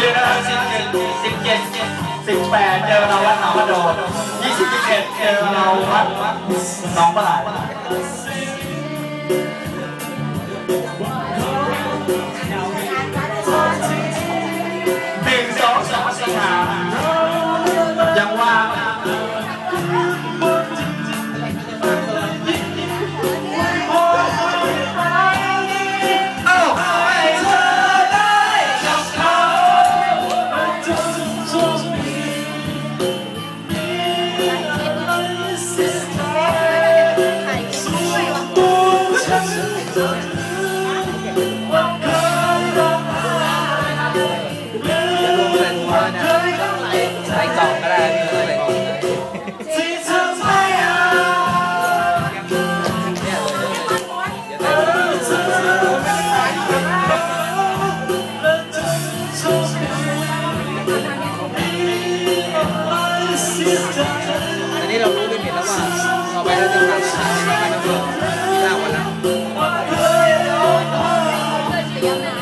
อย่าลืมนะครับสิบเจ็ดสิบเจ็ดสิบแปดเจอเราวัดหนองกระโดดยี่สิบเจ็ดเจอเราวัดหนองปลาไหล ไรผมว่าเนี่ยใส่กล่องก็ได้พี่ใส่กล่องก็ได้ที่เธอไม่เอาเนี่ยเลยเดี๋ยวใส่กล่องอันนี้เรารู้ อะ